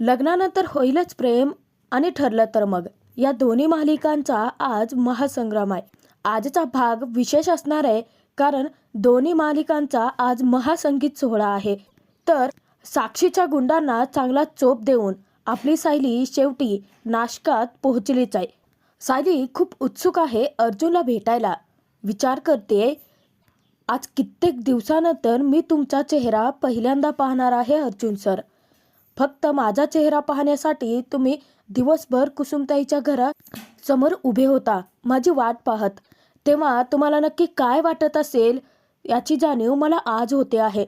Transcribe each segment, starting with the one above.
लग्नानंतर होईलच प्रेम आणि ठरलं तर मग. या दोन्ही मालिकांचा आज महासंग्राम आहे. आजचा भाग विशेष असणार आहे कारण दोन्ही मालिकांचा आज महासंगीत सोहळा आहे. तर साक्षीच्या गुंडांना चांगला चोप देऊन आपली सायली शेवटी नाशकात पोहोचलीच आहे. सायली खूप उत्सुक आहे अर्जुनला भेटायला. विचार करते आज कित्येक दिवसानंतर मी तुमचा चेहरा पहिल्यांदा पाहणार आहे अर्जुन सर. फक्त माझा चेहरा पाहण्यासाठी तुम्ही दिवसभर कुसुमताईच्या घरा समोर उभे होता माझी वाट पाहत. तेव्हा तुम्हाला नक्की काय वाटत असेल याची जाणीव मला आज होते आहे.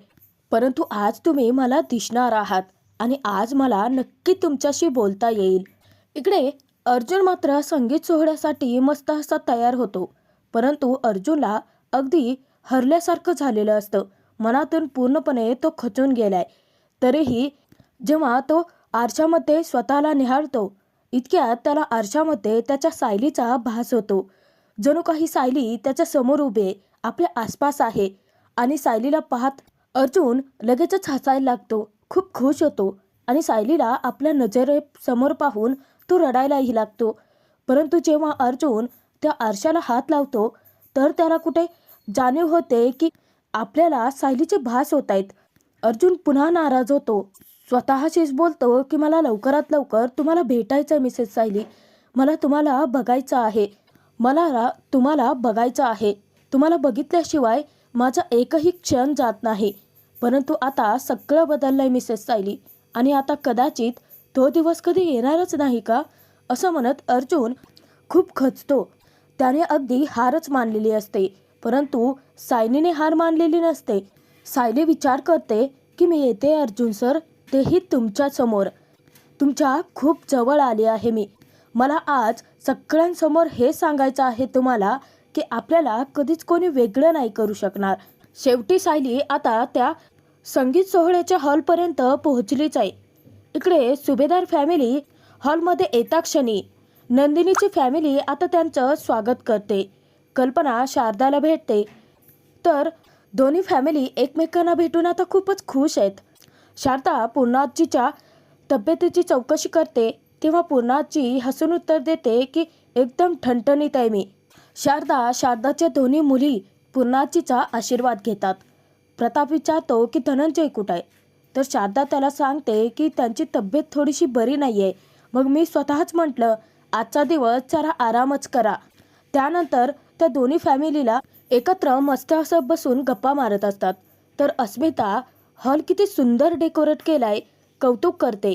परंतु आज तुम्ही मला दिसणार आहात आणि आज मला नक्की तुमच्याशी बोलता येईल. इकडे अर्जुन मात्र संगीत सोहळ्यासाठी मस्त असा तयार होतो. परंतु अर्जुनला अगदी हरल्यासारखं झालेलं असतं. मनातून पूर्णपणे तो खचून गेलाय. तरीही जेव्हा तो आरशामध्ये स्वतःला निहाळतो इतक्यात त्याला आरशामध्ये त्याच्या सायलीचा भास होतो. जणू काही सायली त्याच्यासमोर उभे आपल्या आसपास आहे आणि सायलीला पाहत अर्जुन लगेचच हसायला लागतो. खूप खुश होतो आणि सायलीला आपल्या नजरे समोर पाहून तो रडायलाही लागतो. परंतु जेव्हा अर्जुन त्या आरशाला हात लावतो तर त्याला कुठे जाणीव होते की आपल्याला सायलीचे भास होत आहेत. अर्जुन पुन्हा नाराज होतो. स्वतःशीच बोलतो की मला लवकरात लवकर तुम्हाला भेटायचं आहे मिसेस सायली. मला तुम्हाला बघायचं आहे. मला तुम्हाला बघायचं आहे. तुम्हाला बघितल्याशिवाय माझा एकही क्षण जात नाही. परंतु आता सगळं आहे मिसेस सायली. आणि आता कदाचित तो दिवस कधी येणारच नाही का? असं म्हणत अर्जुन खूप खचतो. त्याने अगदी हारच मानलेली असते. परंतु सायलीने हार मानलेली नसते. सायली विचार करते की मी येते अर्जुन सर? तेही तुमच्यासमोर तुमच्या खूप जवळ आले आहे मी. मला आज सगळ्यांसमोर हे सांगायचं आहे तुम्हाला की आपल्याला कधीच कोणी वेगळं नाही करू शकणार. शेवटी सायली आता त्या संगीत सोहळ्याच्या हॉलपर्यंत पोहोचलीच आहे. इकडे सुभेदार फॅमिली हॉलमध्ये येता क्षणी नंदिनीची फॅमिली आता त्यांचं स्वागत करते. कल्पना शारदाला भेटते. तर दोन्ही फॅमिली एकमेकांना भेटून आता खूपच खुश आहेत. शारदा पूर्णाजीच्या तब्येतीची चौकशी करते तेव्हा पूर्णाजी हसून उत्तर देते की एकदम ठणठणीत आहे मी. शारदा शारदाच्या दोन्ही मुली पूर्णाजीचा आशीर्वाद घेतात. प्रताप विचारतो की धनंजय कुठं आहे? तर शारदा त्याला सांगते की त्यांची तब्येत थोडीशी बरी नाही आहे मग मी स्वतःच म्हटलं आजचा दिवस जरा आरामच करा. त्यानंतर त्या दोन्ही फॅमिलीला एकत्र मस्त असं बसून गप्पा मारत असतात. तर अस्मिता हॉल किती सुंदर डेकोरेट केलाय कौतुक करते.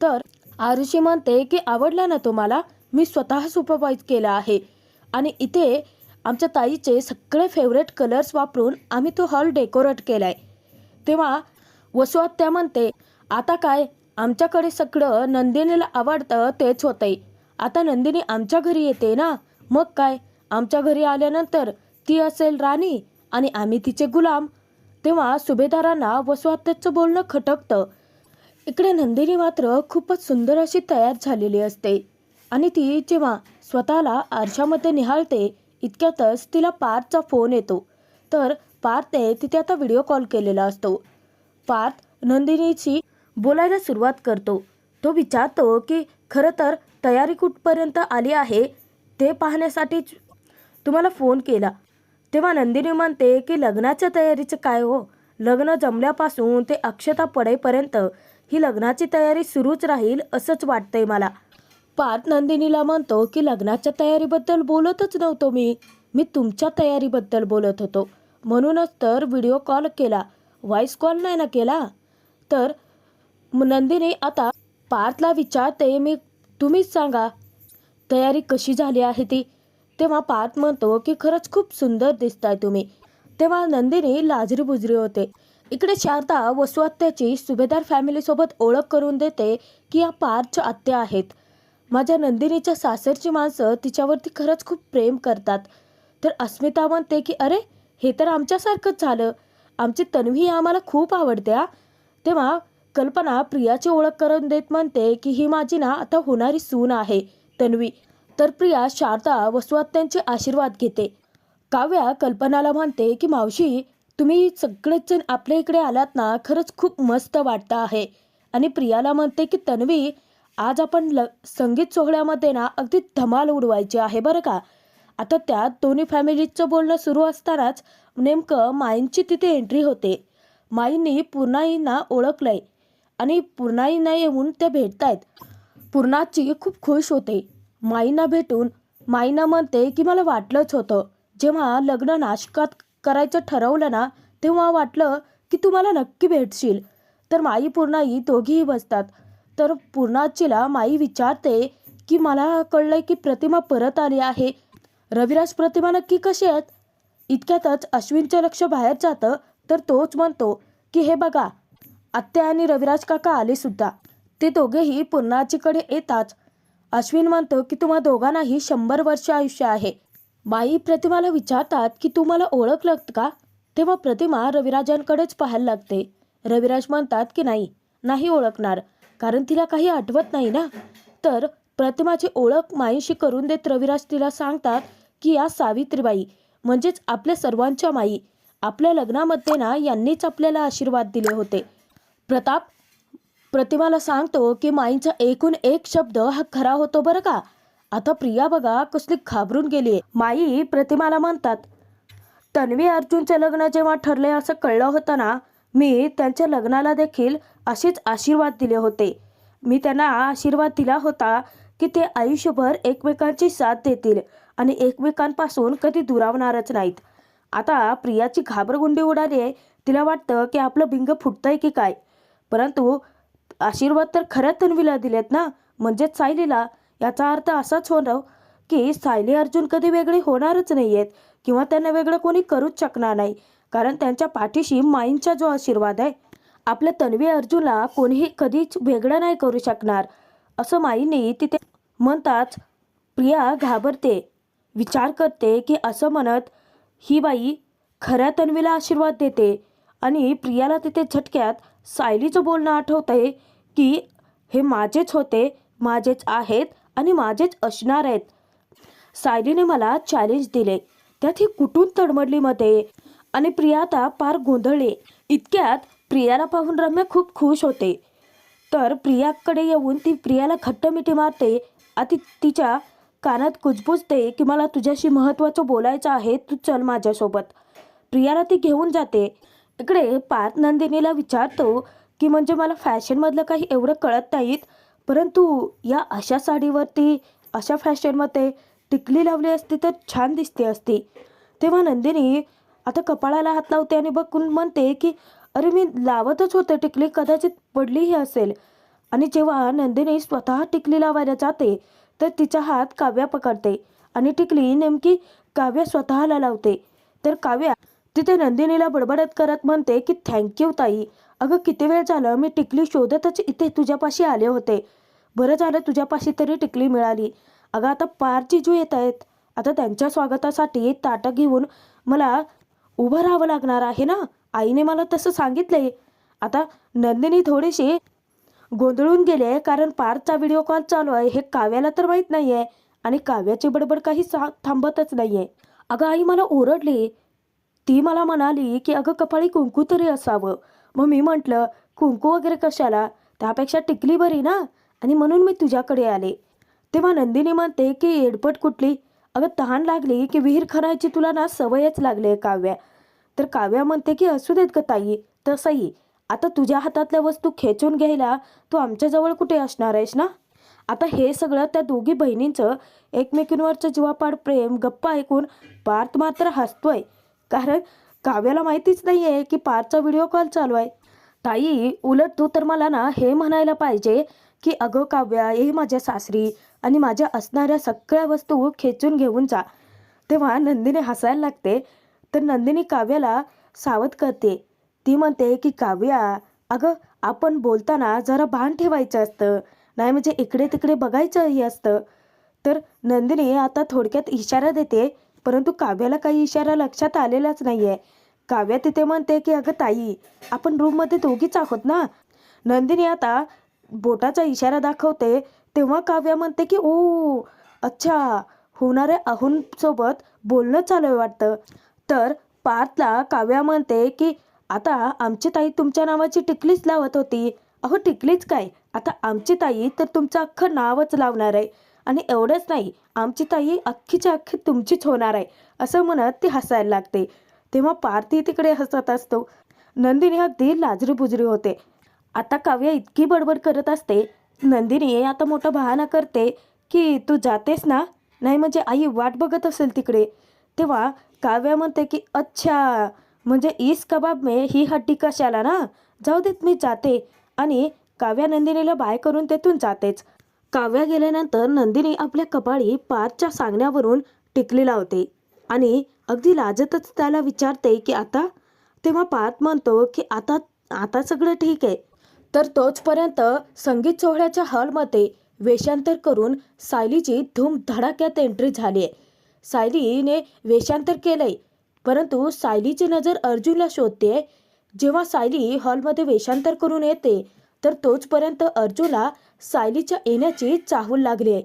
तर आरुषी म्हणते की आवडला ना तुम्हाला मी स्वतः सुपरवाईज केला आहे. आणि इथे आमच्या ताईचे सगळे फेवरेट कलर्स वापरून आम्ही तो हॉल डेकोरेट केलाय. तेव्हा वसुआत्या म्हणते आता काय? आमच्याकडे सगळं नंदिनीला आवडतं तेच होतंय. आता नंदिनी आमच्या घरी येते ना? मग काय? आमच्या घरी आल्यानंतर ती असेल राणी आणि आम्ही तिचे गुलाम. तेव्हा सुभेदारांना वसुआत्याचं बोलणं खटकतं. इकडे नंदिनी मात्र खूपच सुंदर अशी तयार झालेली असते. आणि ती जेव्हा स्वतःला आरशामध्ये निहाळते इतक्यातच तिला पार्थचा फोन येतो. तर पार्थने तिथे आता व्हिडिओ कॉल केलेला असतो. पार्थ नंदिनीची बोलायला सुरुवात करतो. तो विचारतो की खरं तर तयारी कुठपर्यंत आली आहे? ते पाहण्यासाठीच तुम्हाला फोन केला. तेव्हा नंदिनी म्हणते की लग्नाच्या तयारीचं काय हो? लग्न जमल्यापासून ते अक्षता पडेपर्यंत ही लग्नाची तयारी सुरूच राहील असंच वाटतंय मला. पार्थ नंदिनीला म्हणतो की लग्नाच्या तयारीबद्दल बोलतच नव्हतो मी. मी तुमच्या तयारीबद्दल बोलत होतो. म्हणूनच तर व्हिडिओ कॉल केला. व्हॉइस कॉल नाही ना केला? तर नंदिनी आता पार्थला विचारते मी तुम्हीच सांगा तयारी कशी झाली आहे ती? तेव्हा पार्थ म्हणतो की खरंच खूप सुंदर दिसताय तुम्ही. तेव्हा नंदिनी लाजरी बुजरी होते. इकडे शारदा वसुआत्याची सुभेदार फॅमिलीसोबत ओळख करून देते की या पार्थच्या आत्या आहेत. माझ्या नंदिनीच्या सासरची माणसं तिच्यावरती खरंच खूप प्रेम करतात. तर अस्मिता म्हणते की अरे हे तर आमच्यासारखंच झालं. आमची तन्वी आम्हाला खूप आवडते हा. तेव्हा कल्पना प्रियाची ओळख करून देत म्हणते की ही माझी ना आता होणारी सून आहे तन्वी. तर प्रिया शारदा वसुआत्यांचे आशीर्वाद घेते. काव्या कल्पनाला म्हणते की मावशी तुम्ही सगळेच जण आपल्या इकडे आलात ना खरंच खूप मस्त वाटतं आहे. आणि प्रियाला म्हणते की तन्वी आज आपण ल संगीत सोहळ्यामध्ये ना अगदी धमाल उडवायची आहे बरं का? आता त्यात दोन्ही फॅमिलीचं बोलणं सुरू असतानाच नेमकं माईंची तिथे एंट्री होते. माईंनी पूर्णाईंना ओळखलंय आणि पूर्णाईंना येऊन ते भेटतायत. पूर्णाची खूप खुश होते. माईंना भेटून माईंना म्हणते की मला वाटलंच होतं जेव्हा लग्न नाशकात करायचं ठरवलं ना तेव्हा वाटलं की तू मला नक्की भेटशील. तर माई पूर्णाई दोघीही बसतात. तर पूर्णाचीला माई विचारते की मला कळलंय की प्रतिमा परत आली आहे. रविराज प्रतिमा नक्की कशी आहेत? इतक्यातच अश्विनचं लक्ष बाहेर जातं तर तोच म्हणतो की हे बघा आत्या आणि रविराज काका आले सुद्धा ते दोघेही पूर्णाचीकडे येताच अश्विन म्हणतो की तुम्हा दोघांनाही शंभर वर्ष आयुष्य आहे. बाई प्रतिमाला विचारतात की तू मला ओळखलं का? तेव्हा प्रतिमा रविराजांकडेच पाहायला लागते. रविराज म्हणतात की नाही नाही ओळखणार कारण तिला काही आठवत नाही ना? तर प्रतिमाची ओळख माईशी करून देत रविराज तिला सांगतात की या सावित्रीबाई म्हणजेच आपल्या सर्वांच्या माई आपल्या लग्नामध्ये ना यांनीच आपल्याला आशीर्वाद दिले होते. प्रताप प्रतिमाला सांगतो की माईंचा एकूण एक शब्द हा खरा होतो बरं का? आता प्रिया बघा कसली घाबरून गेली माई प्रतिमाला म्हणतात तन्वी अर्जुनचे लग्न जेव्हा ठरले असं कळलं होतं ना मी त्यांच्या लग्नाला देखील असेच आशीर्वाद दिले होते. मी त्यांना आशीर्वाद दिला होता की ते आयुष्यभर एकमेकांची साथ देतील आणि एकमेकांपासून कधी दुरावणारच नाहीत. आता प्रियाची घाबरगुंडी उडाली तिला वाटतं की आपलं बिंग फुटतंय की काय? परंतु आशीर्वाद तर खऱ्या तन्वीला दिलेत ना? म्हणजेच सायलीला? याचा अर्थ असाच होणं हो, की सायली अर्जुन कधी वेगळे होणारच नाही आहेत किंवा त्यांना वेगळं कोणी करूच शकणार नाही कारण त्यांच्या पाठीशी माईंचा जो आशीर्वाद आहे आपल्या तन्वी अर्जुनला कोणीही कधीच वेगळं नाही करू शकणार असं माईने तिथे म्हणताच प्रिया घाबरते विचार करते की असं म्हणत ही बाई खऱ्या तन्वीला आशीर्वाद देते आणि प्रियाला तिथे झटक्यात सायलीचं बोलणं आठवतंय की हे माझेच होते माझेच आहेत आणि माझेच असणार आहेत. सायलीने मला चॅलेंज दिले. त्यात ही कुठून तडमडली मध्ये? आणि प्रिया आता पार गोंधळली. इतक्यात प्रियाला पाहून रम्या खूप खुश होते. तर प्रियाकडे येऊन ती प्रियाला घट्ट मिठी मारते. आणि तिच्या कानात कुजबुजते की मला तुझ्याशी महत्त्वाचं बोलायचं आहे तू चल माझ्यासोबत. प्रियाला ती घेऊन जाते. इकडे पार्थ नंदिनीला विचारतो की म्हणजे मला फॅशनमधलं काही एवढं कळत नाहीत परंतु या अशा साडीवरती अशा फॅशनमध्ये टिकली लावली असती तर छान दिसते असती. तेव्हा नंदिनी आता कपाळाला हात लावते आणि बघून म्हणते की अरे मी लावतच होते टिकली कदाचित पडलीही असेल. आणि जेव्हा नंदिनी स्वतः टिकली लावायला जाते तर तिचा हात काव्या पकडते आणि टिकली नेमकी काव्या स्वतःला लावते. तर काव्या तिथे नंदिनीला बडबडत करत म्हणते की थँक्यू ताई. अगं किती वेळ झालं? मी टिकली शोधतच इथे तुझ्यापाशी आले होते. बरं झालं तुझ्यापाशी तरी टिकली मिळाली. अगं आता पार जिजू येत आहेत. आता त्यांच्या स्वागतासाठी ताटं घेऊन मला उभं राहावं लागणार आहे ना? आईने मला तसं सांगितलंय. आता नंदिनी थोडीशी गोंधळून गेले कारण पारचा व्हिडिओ कॉल चालू आहे. हे काव्याला तर माहीत नाही आहे आणि काव्याची बडबड काही सा थांबतच नाही आहे अगं आई मला ओरडली. ती मला म्हणाली की अगं कपाळी कुंकू तरी असावं. मग मी म्हटलं कुंकू वगैरे कशाला? त्यापेक्षा टिकली बरी ना? आणि म्हणून मी तुझ्याकडे आले. तेव्हा नंदिनी म्हणते की एडपट कुठली? अगं तहान लागली की विहीर खणायची तुला ना सवयच लागली आहे काव्या. तर काव्या म्हणते की असू देत का ताई तसंही. आता तुझ्या हातातल्या वस्तू खेचून घ्यायला तू आमच्याजवळ कुठे असणार आहेस ना? आता हे सगळं त्या दोघी बहिणींचं एकमेकींवरचं जीवापाड प्रेम गप्पा ऐकून पार्थ मात्र हसतोय. कारण काव्याला माहितीच नाही आहे की पारचा व्हिडिओ कॉल चालू आहे. ताई उलट तू तर मला ना हे म्हणायला पाहिजे की अगं काव्या ये माझ्या सासरी आणि माझ्या असणाऱ्या सगळ्या वस्तू खेचून घेऊन जा. तेव्हा नंदिनी हसायला लागते. तर नंदिनी काव्याला सावध करते. ती म्हणते की काव्या अगं आपण बोलताना जरा भान ठेवायचं असतं. नाही म्हणजे इकडे तिकडे बघायचंही असतं. तर नंदिनी आता थोडक्यात इशारा देते परंतु काव्याला काही इशारा लक्षात आलेलाच नाही आहे काव्या तिथे म्हणते की अगं ताई आपण रूममध्ये दोघीच आहोत ना? नंदिनी आता बोटाचा इशारा दाखवते तेव्हा काव्या म्हणते की ओ अच्छा होणाऱ्या अहुंसोबत बोलणं चालू आहे वाटतं. तर पार्थला काव्या म्हणते की आता आमची ताई तुमच्या नावाची टिकलीच लावत होती. अहो टिकलीच काय? आता आमची ताई तर तुमचं अख्खं नावच लावणार आहे. आणि एवढंच नाही आमची ताई अख्खीच्या अख्खी तुमचीच होणार आहे असं म्हणत ती हसायला लागते. तेव्हा पार्थी तिकडे हसत असतो. नंदिनी अगदी लाजरी बुजरी होते. आता काव्य इतकी बडबड करत असते. नंदिनी आता मोठा बहाणा करते की तू जातेस ना? नाही म्हणजे आई वाट बघत असेल तिकडे. तेव्हा काव्या म्हणते की अच्छा म्हणजे ईस कबाब मे ही हड्डी कशाला ना? जाऊ देत मी जाते. आणि काव्या नंदिनीला बाय करून तेथून जातेच. काव्या गेल्यानंतर नंदिनी आपल्या कपाळी पाचच्या सांगण्यावरून टिकली लावते आणि अगदी लाजतच त्याला विचारते की आता? तेव्हा पार्थ म्हणतो की आता आता सगळं ठीक आहे. तर तोचपर्यंत संगीत सोहळ्याच्या हॉलमध्ये वेषांतर करून सायलीची धूम धडाक्यात एंट्री झाली आहे सायलीने वेषांतर केलंय परंतु सायलीची नजर अर्जुनला शोधते जेव्हा सायली हॉलमध्ये वेषांतर करून येते तर तोचपर्यंत अर्जुनला सायलीच्या येण्याची चाहूल लागली आहे.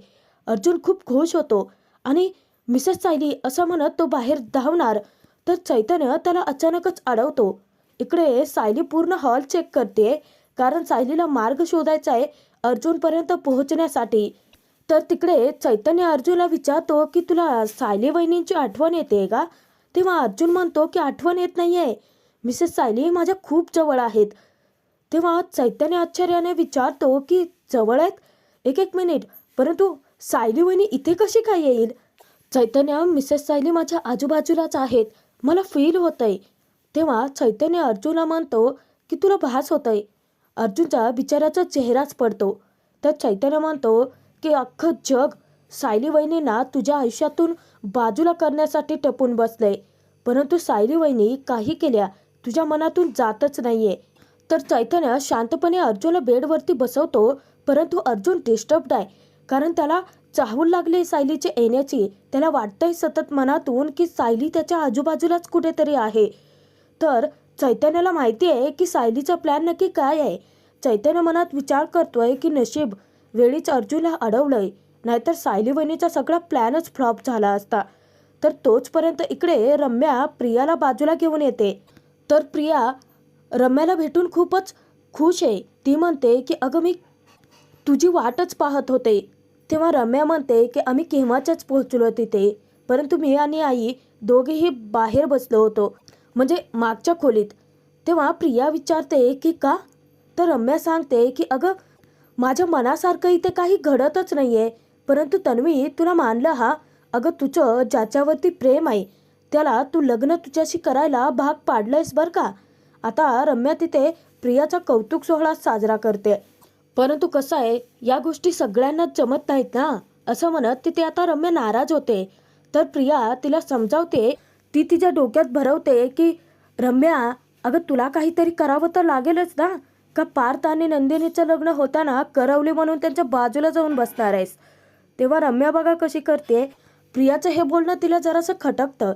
अर्जुन खूप खुश होतो आणि मिसेस सायली असं म्हणत तो बाहेर धावणार तर चैतन्य त्याला अचानकच अडवतो. इकडे सायली पूर्ण हॉल चेक करते कारण सायलीला मार्ग शोधायचा आहे अर्जुनपर्यंत पोहोचण्यासाठी. तर तिकडे चैतन्य अर्जुनला विचारतो की तुला सायली वहिनींची आठवण येते का तेव्हा अर्जुन म्हणतो की आठवण येत नाही आहे मिसेस सायली माझ्या खूप जवळ आहेत. तेव्हा चैतन्य आश्चर्याने विचारतो की जवळ आहेत? एक एक मिनिट. परंतु सायली वहिनी इथे कशी काय येईल? चैतन्य मिसेस सायली माझ्या आजूबाजूलाच आहेत. मला फील होतंय. तेव्हा चैतन्य अर्जुनला म्हणतो की तुला भास होतंय. अर्जुनचा बिचाराचा चेहराच पडतो. तर चैतन्य म्हणतो की अख्खं जग सायली वहिनींना तुझ्या आयुष्यातून बाजूला करण्यासाठी टपून बसलंय. परंतु सायली वहिनी काही केल्या तुझ्या मनातून जातच नाहीये. तर चैतन्य शांतपणे अर्जुनला बेडवरती बसवतो परंतु अर्जुन डिस्टर्ब्ड आहे. कारण त्याला चाहूल लागली सायलीचे येण्याची. त्याला वाटतंय सतत मनातून की सायली त्याच्या आजूबाजूलाच कुठेतरी आहे. तर चैतन्याला माहिती आहे की सायलीचा प्लॅन नक्की काय आहे. चैतन्य मनात विचार करतोय की नशीब वेळीच अर्जुनला अडवलंय. नाहीतर सायली वहिनीचा सगळा प्लॅनच फ्लॉप झाला असता. तर तोचपर्यंत इकडे रम्या प्रियाला बाजूला घेऊन येते. तर प्रिया रम्याला भेटून खूपच खुश आहे. ती म्हणते की अगं मी तुझी वाटच पाहत होते. तेव्हा रम्या म्हणते की आम्ही केव्हाच्याच पोहोचलो तिथे? परंतु मी आणि आई दोघेही बाहेर बसलो होतो म्हणजे मागच्या खोलीत. तेव्हा प्रिया विचारते की का? तर रम्या सांगते की अगं माझ्या मनासारखं इथे काही घडतच नाही आहे परंतु तन्वी तुला मानलं हा? अगं तुझं ज्याच्यावरती प्रेम आहे त्याला तू लग्न तुझ्याशी करायला भाग पाडलंयस बरं का? आता रम्या तिथे प्रियाचा कौतुक सोहळा साजरा करते. परंतु कसं आहे या गोष्टी सगळ्यांनाच जमत नाहीत ना? असं म्हणत तिथे आता रम्या नाराज होते. तर प्रिया तिला समजावते ती तिच्या डोक्यात भरवते की रम्या अगं तुला काहीतरी करावं तर लागेलच ना? का पार्थ आणि नंदिनीचं लग्न होताना करवली म्हणून त्यांच्या बाजूला जाऊन बसणार आहेस? तेव्हा रम्या बघा कशी करते. प्रियाचं हे बोलणं तिला जरासं खटकतं.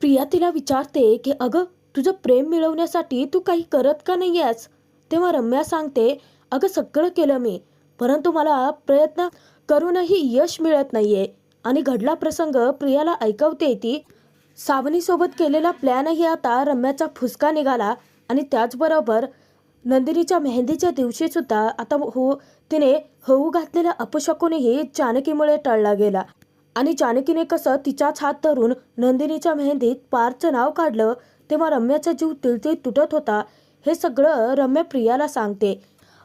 प्रिया तिला विचारते की अगं तुझं प्रेम मिळवण्यासाठी तू काही करत का नाही आहेस तेव्हा रम्या सांगते अगं सगळं केलं मी परंतु मला प्रयत्न करूनही यश मिळत नाहीये. आणि घडला प्रसंग प्रियाला ऐकवते ती सावनीसोबत केलेला प्लॅनही आता रम्याचा फुसका निघाला आणि त्याचबरोबर नंदिनीच्या मेहंदीच्या दिवशीसुद्धा आता हो तिने होऊ घातलेल्या अपशकूनही जानकीमुळे टळला गेला. आणि जानकीने कसं तिचाच हात धरून नंदिनीच्या मेहंदीत पारचं नाव काढलं तेव्हा रम्याचा जीव तिळतिळ तुटत होता. हे सगळं रम्या प्रियाला सांगते.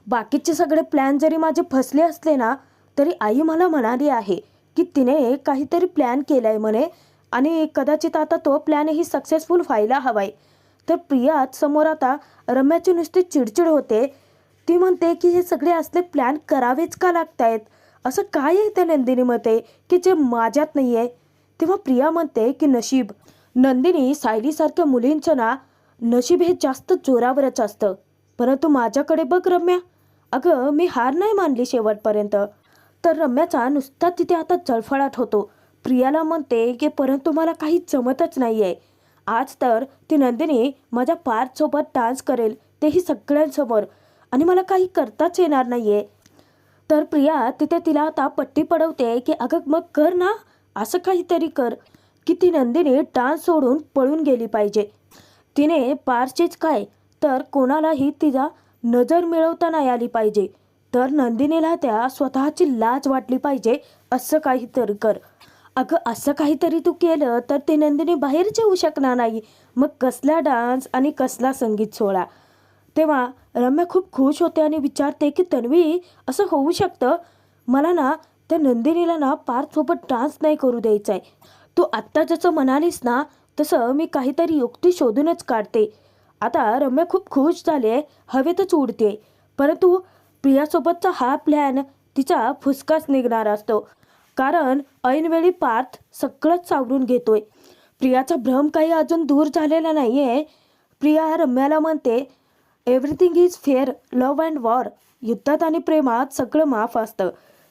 बाकीचे सगळे प्लॅन जरी माझे फसले असले ना तरी आई मला म्हणाली आहे की तिने काहीतरी प्लॅन केलाय म्हणे आणि कदाचित आता तो प्लॅनही सक्सेसफुल व्हायला हवाय. तर प्रिया समोर आता रम्याची नुसती चिडचिड होते. ती म्हणते की हे सगळे असले प्लॅन करावेच का लागतायत? असं काय आहे त्या नंदिनीमध्ये की जे माझ्यात नाही आहे तेव्हा प्रिया म्हणते की नशीब नंदिनी सायलीसारख्या मुलींचं ना नशीब हे जास्त जोरावरच असतं. परंतु माझ्याकडे बघ रम्या. अगं मी हार नाही मानली शेवटपर्यंत. तर रम्याचा नुसता तिथे आता जळफळाट होतो. प्रियाला म्हणते की परंतु मला काही जमतच नाही आहे आज तर ती नंदिनी माझ्या पार्थसोबत डान्स करेल तेही सगळ्यांसमोर. आणि मला काही करताच येणार नाही आहे तर प्रिया तिथे तिला आता पट्टी पडवते की अगं मग कर ना. असं काहीतरी कर. की ती नंदिनी डान्स सोडून पळून गेली पाहिजे. तिने पारचेच काय? तर कोणालाही तिचा नजर मिळवता नाही आली पाहिजे. तर नंदिनीला त्या स्वतःची लाज वाटली पाहिजे असं काहीतरी कर. अगं असं काहीतरी तू केलं तर ते नंदिनी बाहेरच येऊ शकणार नाही. मग कसला डान्स आणि कसला संगीत सोहळा? तेव्हा रम्या खूप खुश होते आणि विचारते की तन्वी असं होऊ शकतं? मला ना त्या नंदिनीला ना पार्थसोबत डान्स नाही करू द्यायचा आहे तू आत्ता जसं म्हणालीस ना तसं मी काहीतरी युक्ती शोधूनच काढते. आता रम्या खूप खुश झाले हवेतच उडते परंतु प्रियासोबतचा हा प्लॅन तिचा फुसकाच निघणार असतो. कारण ऐनवेळी पार्थ सगळंच सावरून घेतोय. प्रियाचा भ्रम काही अजून दूर झालेला नाही आहे प्रिया रम्याला म्हणते everything is fair love and war युद्धात आणि प्रेमात सगळं माफ असतं.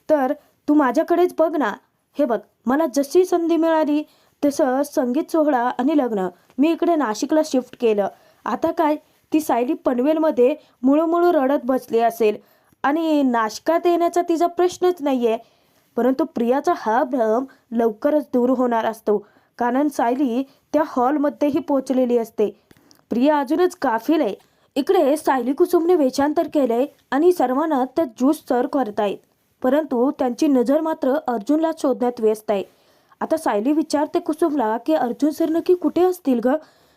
तर तू माझ्याकडेच बघ ना. हे बघ मला जशी संधी मिळाली तसं संगीत सोहळा आणि लग्न. मी इकडे नाशिकला शिफ्ट केलं. आता काय? ती सायली पनवेलमध्ये मुळूमुळू रडत बसली असेल. आणि नाशकात येण्याचा तिचा प्रश्नच नाही आहे परंतु प्रियाचा हा भ्रम लवकरच दूर होणार असतो. कारण सायली त्या हॉलमध्येही पोचलेली असते. प्रिया अजूनच काफील आहे. इकडे सायली कुसुमने वेषांतर केलंय आणि सर्वांना त्या ज्यूस सर्व करतायत. परंतु त्यांची नजर मात्र अर्जुनला शोधण्यात व्यस्त आहे. आता सायली विचारते कुसुमला की अर्जुन सर नक्की कुठे असतील ग?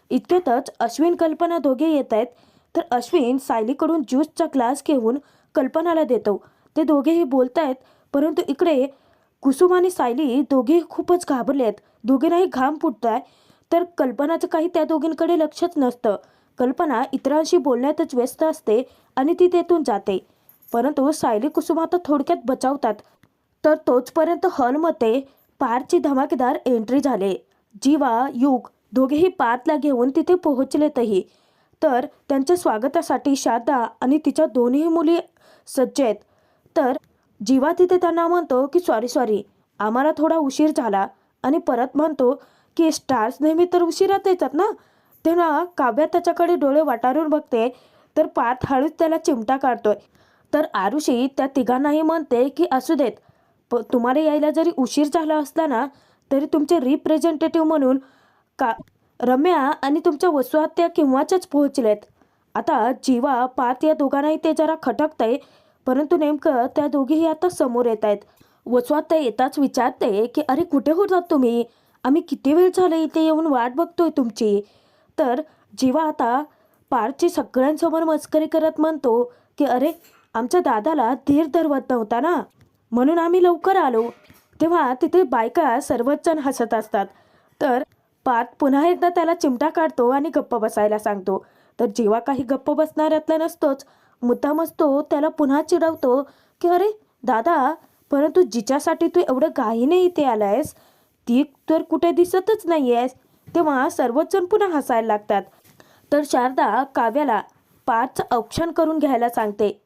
इतक्यातच अश्विन कल्पना दोघे येत आहेत. तर अश्विन सायलीकडून ज्यूसचा ग्लास घेऊन कल्पनाला देतो. ते दोघेही बोलतायत परंतु इकडे कुसुम आणि सायली दोघेही खूपच घाबरले आहेत. दोघींनाही घाम फुटताय. तर कल्पनाचं काही त्या दोघींकडे लक्षच नसतं. कल्पना इतरांशी बोलण्यातच व्यस्त असते आणि ती तेथून जाते. परंतु सायली कुसुमा तर थोडक्यात बचावतात. तर तोचपर्यंत हॉलमध्ये पारची धमाकेदार एंट्री झाले. जीवा युग दोघेही पार्थला घेऊन तिथे पोहोचलेतही. तर त्यांच्या स्वागतासाठी शारदा आणि तिच्या दोन्ही मुली सज्ज आहेत. तर जीवा तिथे त्यांना म्हणतो की सॉरी सॉरी आम्हाला थोडा उशीर झाला. आणि परत म्हणतो की स्टार्स नेहमी तर उशिरात येतात ना? तेव्हा काव्या त्याच्याकडे डोळे वाटारून बघते तर पार्थ हळूच त्याला चिमटा काढतोय. तर आरुषी त्या तिघांनाही म्हणते की असू देत. प तुम्हाला यायला जरी उशीर झाला असला ना तरी तुमचे रिप्रेझेंटेटिव्ह म्हणून का रम्या आणि तुमच्या वसुहत्या केव्हाच्याच पोहोचलेत? आता जीवा पात या दोघांनाही ते जरा खटकतंय परंतु नेमकं त्या दोघीही आता समोर येत आहेत. वसुहत्या येताच विचारते की अरे कुठे होतात तुम्ही? आम्ही किती वेळ झाले इथे येऊन वाट बघतोय तुमची? तर जीवा आता पारची सगळ्यांसमोर मस्करी करत म्हणतो की अरे आमच्या दादाला धीर धरवत नव्हता ना? म्हणून आम्ही लवकर आलो. तेव्हा तिथे बायका सर्वच जण हसत असतात. तर पात पुन्हा एकदा त्याला चिमटा काढतो आणि गप्प बसायला सांगतो. तर जेव्हा काही गप्प बसणाऱ्यातला नसतोच मुद्दाम असतो त्याला पुन्हा चिडवतो की अरे दादा परंतु जिच्यासाठी तू एवढं घाईने इथे आलायस? ती तर कुठे दिसतच नाही आहेस तेव्हा सर्वच जण पुन्हा हसायला लागतात. तर शारदा काव्याला पार्थचं औक्षण करून घ्यायला सांगते.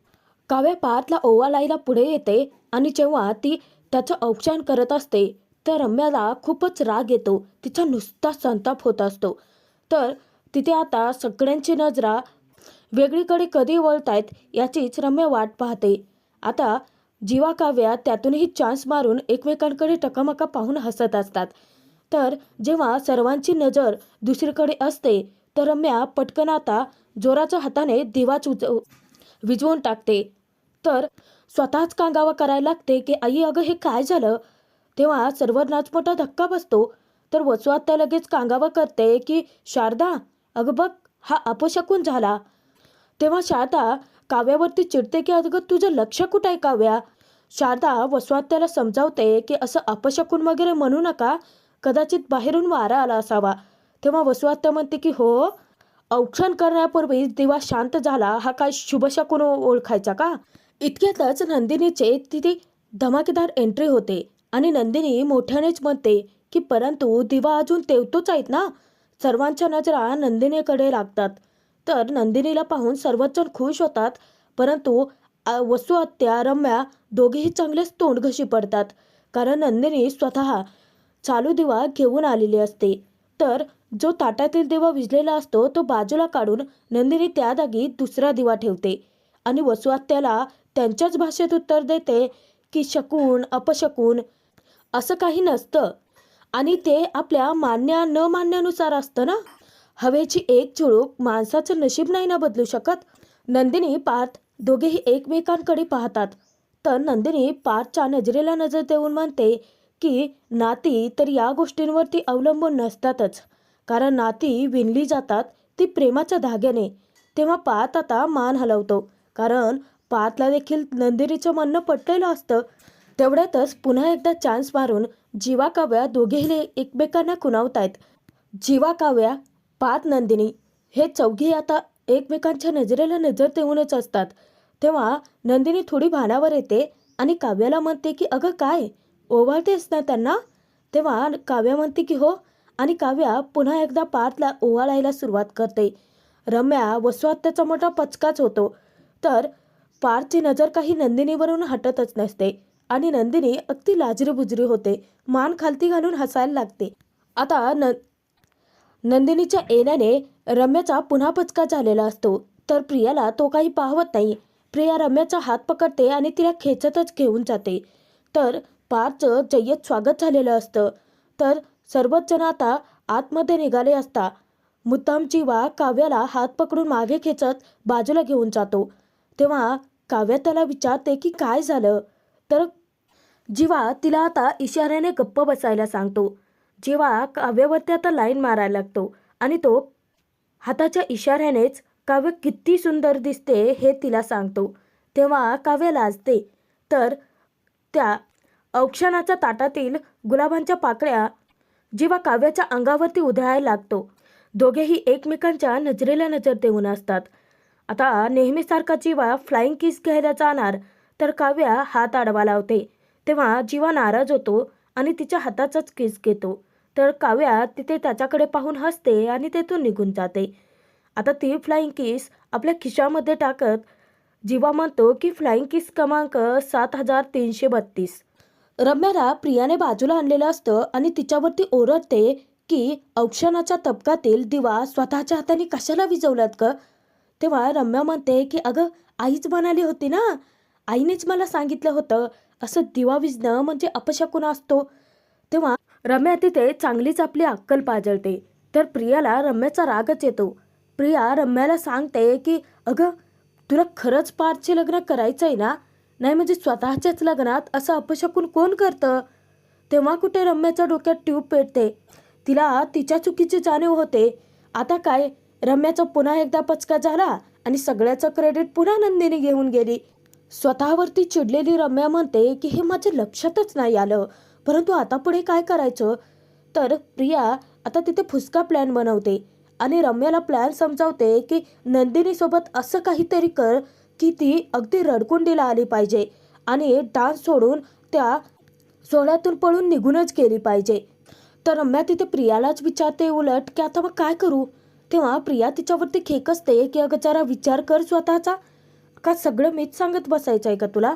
काव्या पार्थला ओवाळायला पुढे येते आणि जेव्हा ती त्याचं औक्षण करत असते तर रम्याला खूपच राग येतो. तिचा नुसता संताप होत असतो. तर तिथे आता सगळ्यांची नजरा वेगळीकडे कधी वळतायत याचीच रम्या वाट पाहते. आता जीवा काव्या त्यातूनही चान्स मारून एकमेकांकडे टकामका पाहून हसत असतात. तर जेव्हा सर्वांची नजर दुसरीकडे असते तर रम्या पटकन आता जोराच्या हाताने दिवाच उज विझवून टाकते. तर स्वतःच कांगावा करायला लागते की आई अगं हे काय झालं? तेव्हा सर्वांनाच मोठा धक्का बसतो. तर वसुआत्या लगेच कांगावा करते की शारदा अगं बघ हा अपशकून झाला. तेव्हा शारदा काव्यावरती चिडते की अगं तुझं लक्ष कुठं आहे काव्या? शारदा वसुआत्याला समजावते की असं अपशकून वगैरे म्हणू नका. कदाचित बाहेरून वारा आला असावा. तेव्हा वसुआत्या म्हणते की हो औक्षण करण्यापूर्वी दिवा शांत झाला. हा काय शुभशकून ओळखायचा का? इतक्यातच नंदिनीचे तिथे धमाकेदार एंट्री होते आणि नंदिनी मोठ्यानेच म्हणते की परंतु दिवा अजून तेवतोच आहेत ना? सर्वांच्या नजरा नंदिनीकडे लागतात. तर नंदिनीला पाहून सर्वच जण खुश होतात परंतु वसू आत्या रम्या दोघेही चांगलेच तोंडघशी पडतात कारण नंदिनी स्वतः चालू दिवा घेऊन आलेली असते. तर जो ताटातील दिवा विजलेला असतो तो बाजूला काढून नंदिनी त्या जागी दुसरा दिवा ठेवते आणि वसुहत्याला त्यांच्याच भाषेत उत्तर देते की शकून अपशकून असं काही नसतं. आणि ते आपल्या मान्या न मान्यानुसार असतं ना? हवेची एक झुळूक माणसाचं नशीब नाही ना बदलू शकत? नंदिनी पार्थ दोघेही एकमेकांकडे पाहतात. तर नंदिनी पार्थच्या नजरेला नजर देऊन म्हणते की नाती तर या गोष्टींवरती अवलंबून नसतातच. कारण नाती विणली जातात ती प्रेमाच्या धाग्याने. तेव्हा पार्थ आता मान हलवतो. कारण पातला देखील नंदिनीचं म्हणणं पटलेलं असतं. तेवढ्यातच पुन्हा एकदा चान्स मारून जीवा काव्या दोघेही एकमेकांना खुणावतायत. जीवा काव्या पात नंदिनी हे चौघी आता एकमेकांच्या नजरेला नजर देऊनच असतात. तेव्हा नंदिनी थोडी भानावर येते आणि काव्याला म्हणते की अगं काय? ओवाळतेस ना त्यांना? तेव्हा काव्या म्हणते की हो. आणि काव्या पुन्हा एकदा पार्थला ओवाळायला सुरुवात करते. रम्या वस्वात त्याचा मोठा पचकाच होतो. तर पारची नजर काही नंदिनीवरून हटतच नसते आणि नंदिनी अगदी लाजरीबुजरी होते. मान खालती घालून हसायला लागते. आता न नंदिनीच्या येण्याने रम्याचा पुन्हा पचका झालेला असतो. तर प्रियाला तो काही पाहवत नाही. प्रिया रम्याचा हात पकडते आणि तिला खेचतच घेऊन जाते. तर पारचं जय्यत स्वागत झालेलं असतं. तर सर्वच जण आता आतमध्ये निघाले असता. मुद्दाम वा काव्याला हात पकडून मागे खेचत बाजूला घेऊन जातो. तेव्हा काव्या त्याला विचारते की काय झालं? तर जीवा तिला आता इशाऱ्याने गप्प बसायला सांगतो. जेव्हा काव्यावरती आता लाईन मारायला लागतो आणि तो हाताच्या इशाऱ्यानेच काव्य किती सुंदर दिसते हे तिला सांगतो. तेव्हा काव्य लाजते. तर त्या औक्षणाच्या ताटातील गुलाबांच्या पाकळ्या जेव्हा काव्याच्या अंगावरती उधळायला लागतो. दोघेही एकमेकांच्या नजरेला नजर देऊन असतात. आता नेहमीसारखा जीवा फ्लाइंग किस घ्यायला जाणार तर काव्या हात आडवा लावते. तेव्हा जीवा नाराज होतो आणि तिच्या हाताचाच किस घेतो. तर काव्या तिथे त्याच्याकडे पाहून हसते आणि तेथून निघून जाते. आता ती फ्लाईंग किस आपल्या खिशामध्ये टाकत जीवा म्हणतो की फ्लाइंग किस क्रमांक सात हजार तीनशे बत्तीस. रम्याला प्रियाने बाजूला आणलेलं असतं आणि तिच्यावरती ओरडते की औक्षणाच्या तबकातील दिवा स्वतःच्या हाताने कशाला विजवलात ग? तेव्हा रम्या म्हणते की अगं आईच म्हणाली होती ना आईनेच मला सांगितलं होतं असं दिवा विजणं म्हणजे अपशकुन असतो. तेव्हा रम्या तिथे चांगलीच आपली अक्कल पाजळते. तर प्रियाला रम्याचा रागच येतो. प्रिया रम्याला सांगते की अगं तुला खरंच पारचे लग्न करायचं आहे ना? नाही म्हणजे स्वतःच्याच लग्नात असं अपशकून कोण करतं? तेव्हा कुठे रम्याच्या डोक्यात ट्यूब पेटते. तिला तिच्या चुकीची जाणीव होते. आता काय रम्याचा पुन्हा एकदा पचका झाला आणि सगळ्याचं क्रेडिट पुन्हा नंदिनी घेऊन गेली. स्वतःवरती चिडलेली रम्या म्हणते की हे माझ्या लक्षातच नाही आलं. परंतु आता पुढे काय करायचं? तर प्रिया आता तिथे फुसका प्लॅन बनवते आणि रम्याला प्लॅन समजावते की नंदिनीसोबत असं काहीतरी कर की ती अगदी रडकुंडीला आली पाहिजे आणि डान्स सोडून त्या सोहळ्यातून पळून निघूनच गेली पाहिजे. तर रम्या तिथे प्रियालाच विचारते उलट की आता मग काय करू? तेव्हा प्रिया तिच्यावरती खेकसते की अगं जरा विचार कर स्वतःचा. का सगळं मीच सांगत बसायचं आहे का तुला?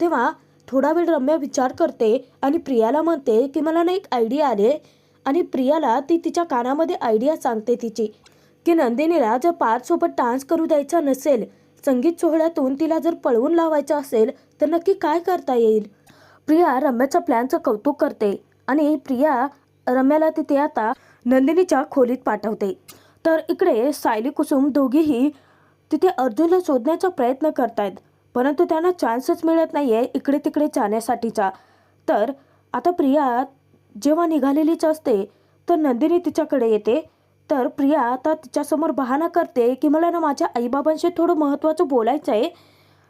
तेव्हा थोडा वेळ रम्या विचार करते आणि प्रियाला म्हणते की मला ना एक आयडिया आले आणि प्रियाला ती तिच्या कानामध्ये आयडिया सांगते तिची की नंदिनीला जर पार्थसोबत डान्स करू द्यायचा नसेल संगीत सोहळ्यातून तिला जर पळवून लावायचं असेल तर नक्की काय करता येईल? प्रिया रम्याच्या प्लॅनचं कौतुक करते आणि प्रिया रम्याला तिथे आता नंदिनीच्या खोलीत पाठवते. तर इकडे सायली कुसुम दोघीही तिथे अर्जुनला शोधण्याचा प्रयत्न करतायत परंतु त्यांना चान्सच मिळत नाहीये इकडे तिकडे जाण्यासाठीचा. तर आता प्रिया जेव्हा निघालेलीच असते तर नंदिनी तिच्याकडे येते. तर प्रिया आता तिच्यासमोर बहाणा करते की मला ना माझ्या आईबाबांशी थोडं महत्त्वाचं बोलायचं आहे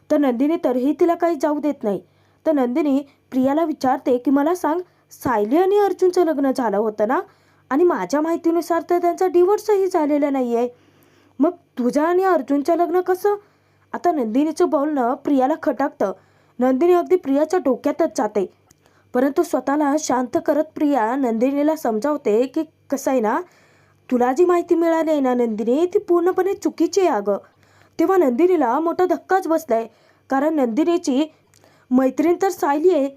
तर नंदिनी तरीही तिला काही जाऊ देत नाही. तर नंदिनी प्रियाला विचारते की मला सांग सायली आणि अर्जुनचं लग्न झालं होतं ना? आणि माझ्या माहितीनुसार तर त्यांचा डिवोर्सही झालेला नाही आहे मग तुझ्या आणि अर्जुनचं लग्न कसं? आता नंदिनीचं बोलणं प्रियाला खटाकतं. नंदिनी अगदी प्रियाच्या डोक्यातच जाते. परंतु स्वतःला शांत करत प्रिया नंदिनीला समजावते की कसं आहे ना तुला जी माहिती मिळाली आहे ना नंदिनी ती पूर्णपणे चुकीची आहे अगं. तेव्हा नंदिनीला मोठा धक्काच बसलाय. कारण नंदिनीची मैत्रीण तर सायली आहे.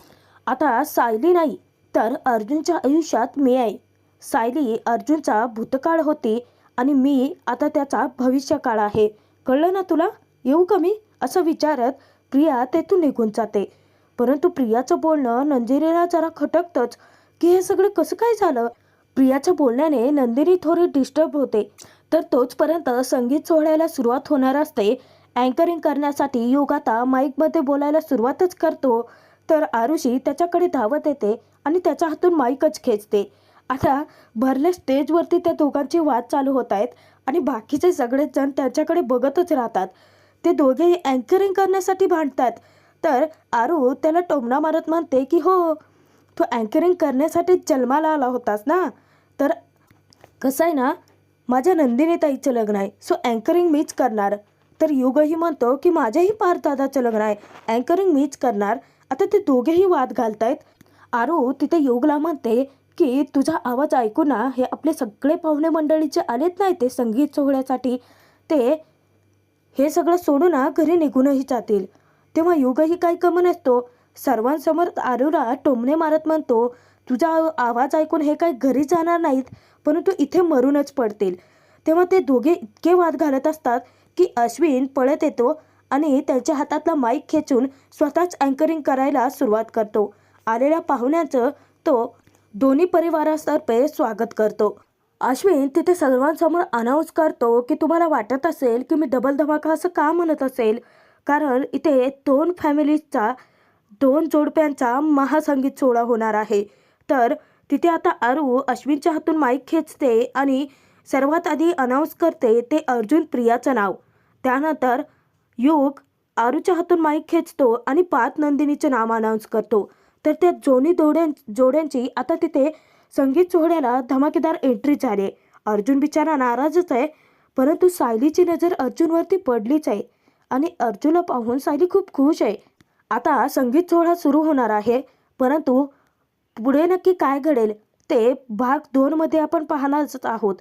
आता सायली नाही तर अर्जुनच्या आयुष्यात मी आहे. सायली अर्जुनचा भूतकाळ होती आणि मी आता त्याचा भविष्यकाळ आहे. कळलं ना तुला? येऊ का मी? असं विचारत प्रिया तेथून निघून जाते. परंतु प्रियाचं बोलणं नंदिनीला जरा खटकतंच की हे सगळं कसं काय झालं? प्रियाच्या बोलण्याने नंदिनी थोडी डिस्टर्ब होते. तर तोचपर्यंत संगीत सोहळ्याला सुरुवात होणार असते. अँकरिंग करण्यासाठी योग आता माईकमध्ये बोलायला सुरुवातच करतो. तर आरुषी त्याच्याकडे धावत येते आणि त्याच्या हातून माईकच खेचते. आता भरले स्टेजवरती त्या दोघांची वाद चालू होत आहेत आणि बाकीचे सगळेच जण त्यांच्याकडे बघतच राहतात. ते दोघेही अँकरिंग करण्यासाठी भांडतात तर आरू त्याला टोमणा मारत म्हणते की हो तू अँकरिंग करण्यासाठी जन्माला आला होतास ना? तर कसं आहे ना माझ्या नंदिनी ताईचं लग्न आहे. सो अँकरिंग मीच करणार. तर युगही म्हणतो की माझ्याही पारदादाचं लग्न आहे. अँकरिंग मीच करणार. आता ते दोघेही वाद घालतायत. आरू तिथे योगला म्हणते की तुझा आवाज ऐकू ना हे आपले सगळे पाहुणे मंडळी जे आलेत नाही ते संगीत सोहळ्यासाठी. ते हे सगळं सोडून ना घरी निघूनही जातील. तेव्हा युगही काही कमी नसतो. सर्वांसमोर आरूला टोमणे मारत म्हणतो तुझा आवाज ऐकून हे काही घरी जाणार नाहीत परंतु इथे मरूनच पडतील. तेव्हा ते दोघे इतके वाद घालत असतात की अश्विन पळत येतो आणि त्यांच्या हातातला माईक खेचून स्वतःच अँकरिंग करायला सुरुवात करतो. आलेल्या पाहुण्याचं तो दोन्ही परिवारातर्फे स्वागत करतो. अश्विन तिथे सर्वांसमोर अनाऊन्स करतो की तुम्हाला वाटत असेल की मी डबल धमाका असं का म्हणत असेल? कारण इथे दोन फॅमिलीजचा दोन जोडप्यांचा महासंगीत सोहळा होणार आहे. तर तिथे आता आरू अश्विनच्या हातून माईक खेचते आणि सर्वात आधी अनाऊन्स करते ते अर्जुन प्रियाचं नाव. त्यानंतर युग आरूच्या हातून माईक खेचतो आणि पाच नंदिनीचं नाव अनाऊन्स करतो. तर त्या दोन्ही जोड्यां जोड्यांची आता तिथे संगीत सोहळ्याला धमाकेदार एंट्री झाली. आहे अर्जुन बिचारा नाराजच आहे परंतु सायलीची नजर अर्जुनवरती पडलीच आहे आणि अर्जुनला पाहून सायली खूप खुश आहे. आता संगीत सोहळा सुरू होणार आहे परंतु पुढे नक्की काय घडेल ते भाग दोनमध्ये आपण पाहणारच आहोत.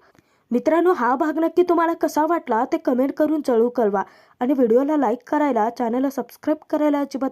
मित्रांनो हा भाग नक्की तुम्हाला कसा वाटला ते कमेंट करून जळू कळवा आणि व्हिडिओला लाईक करायला चॅनलला सबस्क्राईब करायला अजिबात